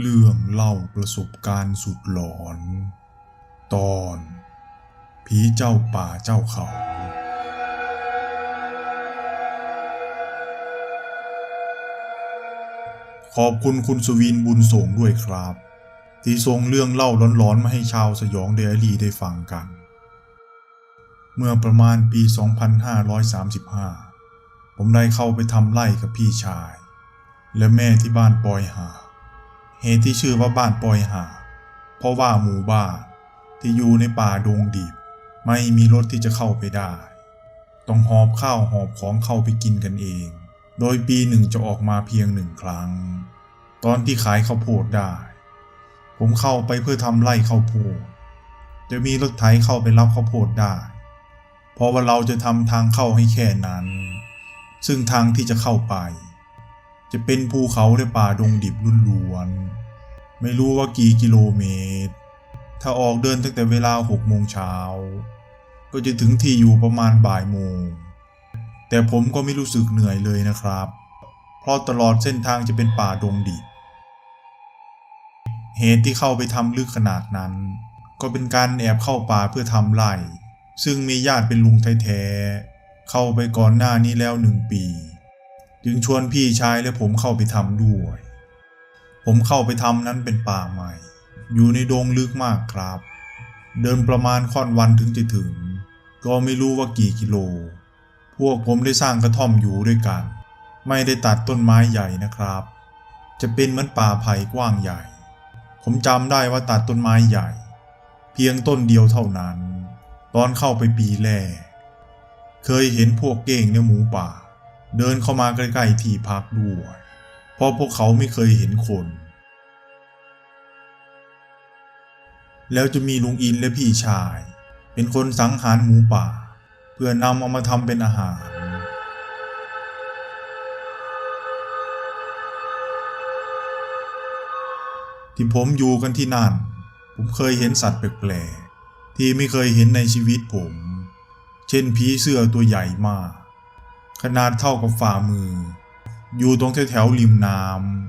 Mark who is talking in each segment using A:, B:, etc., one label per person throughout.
A: เรื่องเล่าประสบการณ์สุดหลอน ตอน ผีเจ้าป่าเจ้าเขา ขอบคุณคุณสุวินบุญส่งด้วยครับ ที่ส่งเรื่องเล่าร้อนๆมาให้ชาวสยองเดลี่ได้ฟังกัน เมื่อประมาณปี 2535 ผมได้เข้าไปทำไร่กับพี่ชาย และแม่ที่บ้านปอยหา เหตุที่ชื่อว่าบ้านปอยหา เพราะว่าหมู่บ้านที่อยู่ในป่าดงดิบ ไม่มีรถที่จะเข้าไปได้ ต้องหอบข้าวหอบของเข้าไปกินกันเอง โดยปีหนึ่งจะออกมาเพียงหนึ่งครั้ง ตอนที่ขายข้าวโพดได้ ผมเข้าไปเพื่อทำไร่ข้าวโพด จะมีรถไถเข้าไปรับข้าวโพดได้ เพราะว่าเราจะทำทางเข้าให้แค่นั้น ซึ่งทางที่จะเข้าไป จะเป็นภูเขาและป่าดงดิบลุ่นล้วน ไม่รู้ว่ากี่กิโลเมตร ถ้าออกเดินตั้งแต่เวลาหกโมงเช้า ก็จะถึงที่อยู่ประมาณบ่ายโมง แต่ผมก็ไม่รู้สึกเหนื่อยเลยนะครับ เพราะตลอดเส้นทางจะเป็นป่าดงดิบ เหตุที่เข้าไปทำลึกขนาดนั้น ก็เป็นการแอบเข้าป่าเพื่อทำไร่ซึ่งมีญาติเป็นลุงแท้ๆเข้าไปก่อนหน้านี้แล้วหนึ่งปี จึงชวนพี่ชายและผมเข้าไปทำด้วย ผมเข้าไปทำนั้นเป็นป่าใหม่ อยู่ในดงลึกมากครับ เดินประมาณค่อนวันถึงจะถึง ก็ไม่รู้ว่ากี่กิโล พวกผมได้สร้างกระท่อมอยู่ด้วยกัน ไม่ได้ตัดต้นไม้ใหญ่นะครับ จะเป็นเหมือนป่าไผ่กว้างใหญ่ ผมจำได้ว่าตัดต้นไม้ใหญ่ เพียงต้นเดียวเท่านั้น ตอนเข้าไปปีแรกเคยเห็นพวกเก้งในหมูป่า เดินเข้ามาใกล้ๆที่พักด้วย เพราะพวกเขาไม่เคยเห็นคน แล้วจะมีลุงอินและพี่ชาย เป็นคนสังหารหมูป่า เพื่อนำเอามาทำเป็นอาหาร ที่ผมอยู่กันที่นั่น ผมเคยเห็นสัตว์แปลกๆที่ไม่เคยเห็นในชีวิตผม เช่นผีเสื้อตัวใหญ่มาก ขนาดเท่ากับฝ่ามือ อยู่ตรงแถวๆริมน้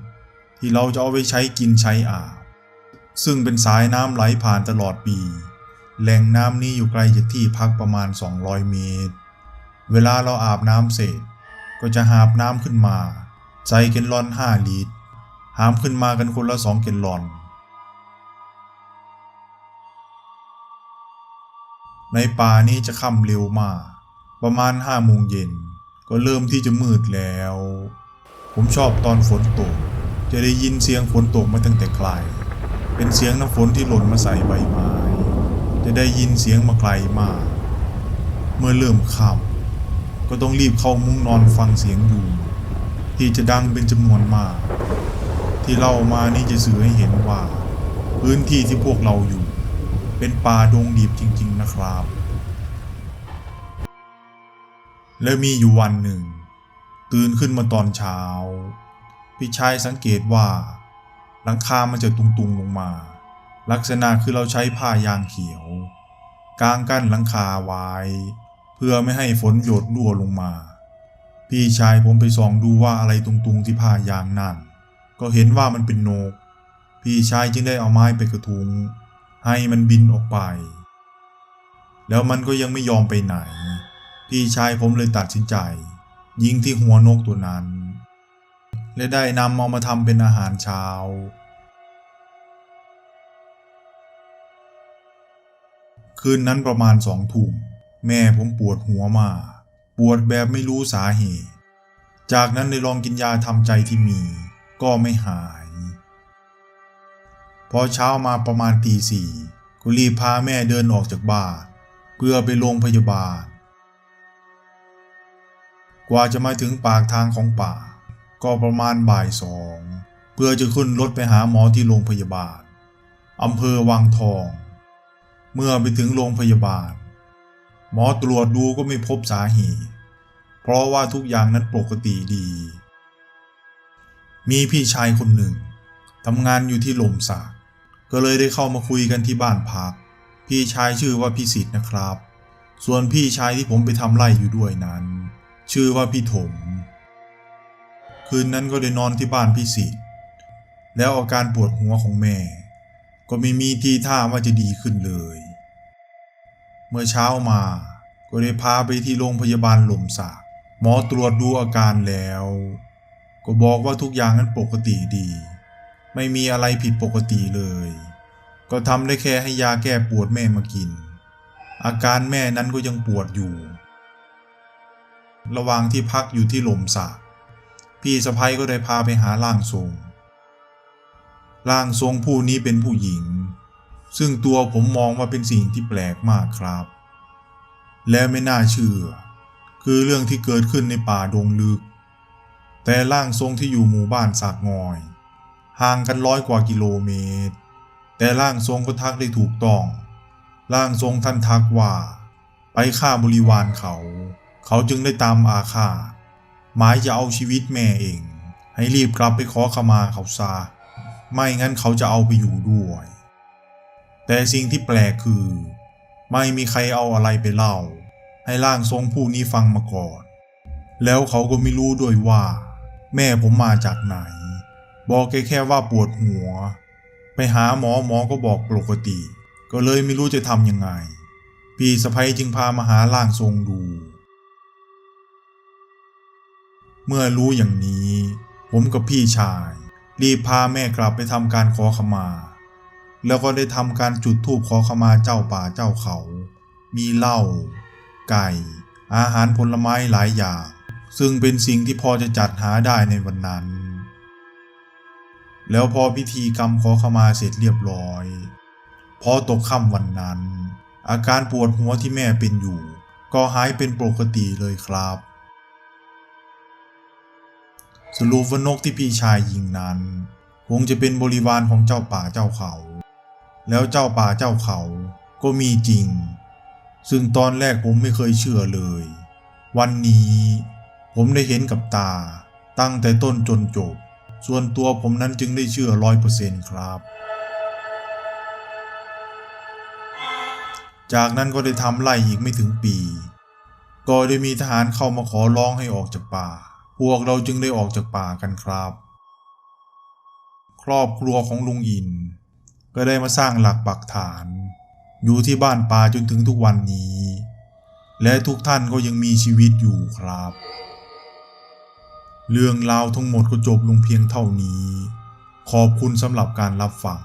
A: ำที่เราจะเอาไปใช้กินใช้อาบ ซึ่งเป็นสายน้ำไหลผ่านตลอดปี แหล่งน้ำนี้อยู่ไกลจากที่พักประมาณ 200 เมตร เวลาเราอาบน้ำเสร็จ ก็จะหาบน้ำขึ้นมาใส่เกลลอน 5 ลิตร หามขึ้นมากันคนละสองเกลลอน ในป่านี้จะค่ำเร็วมาก ประมาณห้าโมงเย็น ก็เริ่มที่จะมืดแล้ว ผมชอบตอนฝนตก จะได้ยินเสียงฝนตกมาตั้งแต่ไกล เป็นเสียงน้ำฝนที่หล่นมาใส่ใบไม้ จะได้ยินเสียงมาไกลมาก เมื่อเริ่มค่ำก็ต้องรีบเข้ามุ้งนอนฟังเสียงอยู่ ที่จะดังเป็นจำนวนมาก ที่เล่ามานี่จะสื่อให้เห็นว่า พื้นที่ที่พวกเราอยู่ เป็นป่าดงดิบจริง ๆ นะครับ และมีอยู่วันหนึ่ง ตื่นขึ้นมาตอนเช้า พี่ชายสังเกตว่า หลังคามันจะตุงๆลงมา ลักษณะคือเราใช้ผ้ายางเขียว กางกั้นหลังคาไว้ เพื่อไม่ให้ฝนหยดรั่วลงมา พี่ชายผมไปส่องดูว่าอะไรตุงๆที่ผ้ายางนั่น ก็เห็นว่ามันเป็นนก พี่ชายจึงได้เอาไม้ไปกระทุง ให้มันบินออกไป แล้วมันก็ยังไม่ยอมไปไหน พี่ชายผมเลยตัดสินใจ ยิงที่หัวนกตัวนั้น และได้นำเอามาทำเป็นอาหารเช้า คืนนั้นประมาณสองทุ่มแม่ผมปวดหัวมากปวดแบบไม่รู้สาเหตุ จากนั้นได้ลองกินยาทำใจที่มี ก็ไม่หาย พอเช้ามาประมาณตีสี่ก็รีบพาแม่เดินออกจากบ้าน เพื่อไปโรงพยาบาล กว่าจะมาถึงปากทางของป่า ก็ประมาณบ่ายสอง เพื่อจะขึ้นรถไปหาหมอที่โรงพยาบาลอำเภอวังทอง เมื่อไปถึงโรงพยาบาล หมอตรวจดูก็ไม่พบสาเหตุ เพราะว่าทุกอย่างนั้นปกติดี มีพี่ชายคนหนึ่งทำงานอยู่ที่ลมสักก็เลยได้เข้ามาคุยกันที่บ้านพัก พี่ชายชื่อว่าพี่สิทธ์นะครับ ส่วนพี่ชายที่ผมไปทำไร่อยู่ด้วยนั้น ชื่อว่าพี่ถม คืนนั้นก็ได้นอนที่บ้านพี่สิทธิ์แล้วอาการปวดหัวของแม่ ก็ไม่มีทีท่าว่าจะดีขึ้นเลย เมื่อเช้ามาก็ได้พาไปที่โรงพยาบาลหล่มสักหมอตรวจดูอาการแล้ว ก็บอกว่าทุกอย่างนั้นปกติดี ไม่มีอะไรผิดปกติเลย ก็ทำได้แค่ให้ยาแก้ปวดแม่มากิน อาการแม่นั้นก็ยังปวดอยู่ ระหว่างที่พักอยู่ที่หล่มสักพี่สะพ้ยก็ได้พาไปหาร่างทรงร่างทรงผู้นี้เป็นผู้หญิง ซึ่งตัวผมมองว่าเป็นสิ่งที่แปลกมากครับ และไม่น่าเชื่อ คือเรื่องที่เกิดขึ้นในป่าดงลึก แต่ร่างทรงที่อยู่หมู่บ้านสากงอย ห่างกันร้อยกว่ากิโลเมตร แต่ร่างทรงก็ทักได้ถูกต้อง ร่างทรงท่านทักว่า ไปฆ่าบริวารเขา เขาจึงได้ตามอาฆาตหมายจะเอาชีวิตแม่เอง ให้รีบกลับไปขอขมาเขาซาไม่งั้นเขาจะเอาไปอยู่ด้วย แต่สิ่งที่แปลกคือ ไม่มีใครเอาอะไรไปเล่า ให้ร่างทรงผู้นี้ฟังมาก่อน แล้วเขาก็ไม่รู้ด้วยว่า แม่ผมมาจากไหน บอกแค่แค่ว่าปวดหัว ไปหาหมอหมอก็บอกปกติ ก็เลยไม่รู้จะทำยังไง พี่สะพ้ยจึงพามาหาร่างทรงดู เมื่อรู้อย่างนี้ ผมกับพี่ชาย รีบพาแม่กลับไปทำการขอขมา แล้วก็ได้ทำการจุดธูปขอขมาเจ้าป่าเจ้าเขา มีเหล้าไก่ อาหารผลไม้หลายอย่าง ซึ่งเป็นสิ่งที่พอจะจัดหาได้ในวันนั้น แล้วพอพิธีกรรมขอขมาเสร็จเรียบร้อย พอตกค่ำวันนั้น อาการปวดหัวที่แม่เป็นอยู่ ก็หายเป็นปกติเลยครับ สรุปว่านกที่พี่ชายยิงนั้น คงจะเป็นบริวารของเจ้าป่าเจ้าเขา แล้วเจ้าป่าเจ้าเขาก็มีจริง ซึ่งตอนแรกผมไม่เคยเชื่อเลย วันนี้ผมได้เห็นกับตาตั้งแต่ต้นจนจบ ส่วนตัวผมนั้นจึงได้เชื่อร้อยเปอร์เซ็นต์ครับ จากนั้นก็ได้ทำไล่อีกไม่ถึงปี ก็ได้มีทหารเข้ามาขอร้องให้ออกจากป่า พวกเราจึงได้ออกจากป่ากันครับ ครอบครัวของลุงอิน ก็ได้มาสร้างหลักปักฐาน อยู่ที่บ้านป่าจนถึงทุกวันนี้ และทุกท่านก็ยังมีชีวิตอยู่ครับ เรื่องราวทั้งหมดก็จบลงเพียงเท่านี้ ขอบคุณสำหรับการรับฟัง